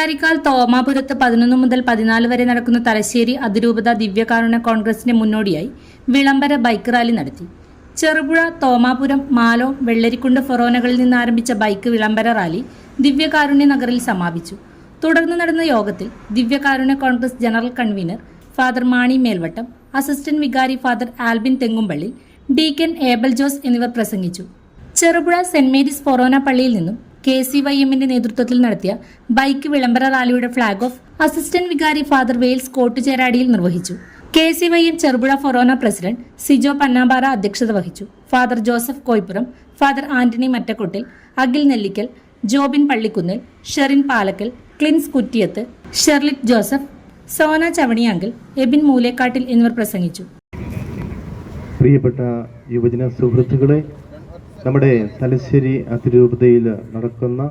വികാരിക്കാൽ തോമാപുരത്ത് പതിനൊന്ന് മുതൽ പതിനാല് വരെ നടക്കുന്ന തലശ്ശേരി അതിരൂപത ദിവ്യകാരുണ്യ കോൺഗ്രസിന്റെ മുന്നോടിയായി വിളംബര ബൈക്ക് റാലി നടത്തി. ചെറുപുഴ തോമാപുരം മാലോം വെള്ളരിക്കുണ്ട് ഫൊറോനകളിൽ നിന്ന് ആരംഭിച്ച ബൈക്ക് വിളംബര റാലി ദിവ്യകാരുണ്യ നഗറിൽ സമാപിച്ചു. തുടർന്ന് നടന്ന യോഗത്തിൽ ദിവ്യകാരുണ്യ Congress general convener father Mani Melvattam assistant വികാരി father Albin Thengumpally deacon Abel Jose എന്നിവർ പ്രസംഗിച്ചു. ചെറുപുഴ സെന്റ് മേരീസ് ഫൊറോന പള്ളിയിൽ നിന്നും കെ സി വൈ എമ്മിന്റെ നേതൃത്വത്തിൽ നടത്തിയ ബൈക്ക് വിളംബര റാലിയുടെ ഫ്ളാഗ് ഓഫ് അസിസ്റ്റന്റ് വികാരി ഫാദർ വെയിൽസ് കോട്ടുചേരാടിയിൽ നിർവഹിച്ചു. K C Y M Cherupuzha ഫൊറോന പ്രസിഡന്റ് സിജോ പന്നാമ്പാറ അധ്യക്ഷത വഹിച്ചു. ഫാദർ ജോസഫ് കോയ്പുറം ഫാദർ ആന്റണി മറ്റക്കൊട്ടിൽ അഖിൽ നെല്ലിക്കൽ ജോബിൻ പള്ളിക്കുന്നിൽ ഷെറിൻ പാലക്കൽ ക്ലിൻസ് കുറ്റിയത്ത് ഷെർലിറ്റ് ജോസഫ് സോന ചവണിയാങ്കിൽ എബിൻ മൂലേക്കാട്ടിൽ എന്നിവർ പ്രസംഗിച്ചു. പ്രിയപ്പെട്ട യുവജന സുഹൃത്തുക്കളെ നമ്മുടെ തലശ്ശേരി അതിരൂപതയിൽ നടക്കുന്ന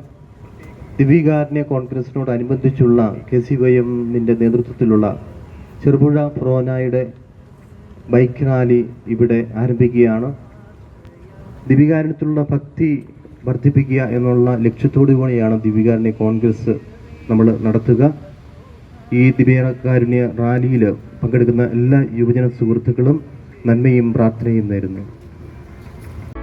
ദിവ്യകാരുണ്യ കോൺഗ്രസിനോടനുബന്ധിച്ചുള്ള കെ സി വൈ എമ്മിന്റെ നേതൃത്വത്തിലുള്ള ചെറുപുഴ ഫ്രോനായുടെ ബൈക്ക് റാലി ഇവിടെ ആരംഭിക്കുകയാണ്. ദിവികാരണത്തിലുള്ള ഭക്തി വർദ്ധിപ്പിക്കുക എന്നുള്ള ലക്ഷ്യത്തോടു കൂടിയാണ് ദിവ്യകാരുണ്യ കോൺഗ്രസ് നമ്മൾ നടത്തുക. ഈ ദിവ്യകാരുണ്യ റാലിയിൽ പങ്കെടുക്കുന്ന എല്ലാ യുവജന സുഹൃത്തുക്കളും നന്മയും പ്രാർത്ഥനയും നേരുന്നു.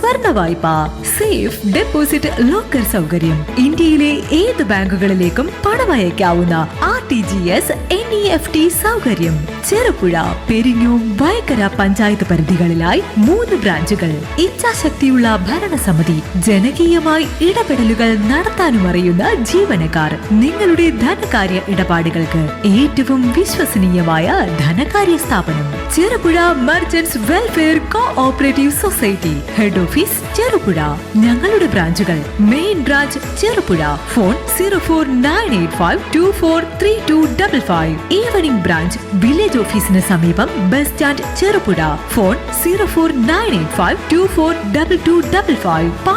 സ്വർണ വായ്പ സേഫ് ഡെപ്പോസിറ്റ് ലോക്കർ സൗകര്യം. ഇന്ത്യയിലെ ഏത് ബാങ്കുകളിലേക്കും പണം അയക്കാവുന്ന R T G S N E F T സൗകര്യം. ചെറുപുഴ പെരിഞ്ഞൂം വയക്കര പഞ്ചായത്ത് പരിധികളിലായി മൂന്ന് ബ്രാഞ്ചുകൾ. ഇച്ഛാശക്തിയുള്ള ഭരണസമിതി ജനകീയമായി ഇടപെടലുകൾ നടത്താനും അറിയുന്ന ജീവനക്കാർ. നിങ്ങളുടെ ധനകാര്യ ഇടപാടുകൾക്ക് ഏറ്റവും വിശ്വസനീയമായ ധനകാര്യ സ്ഥാപനം. Cherupuzha merchants welfare cooperative society head office Cherupuzha ഞങ്ങളുടെ ബ്രാഞ്ചുകൾ main branch Cherupuzha phone zero four nine eight five two four three two double five evening branch village ഓഫീസിന് സമീപം bus stand Cherupuzha phone zero four nine eight five two four double two double five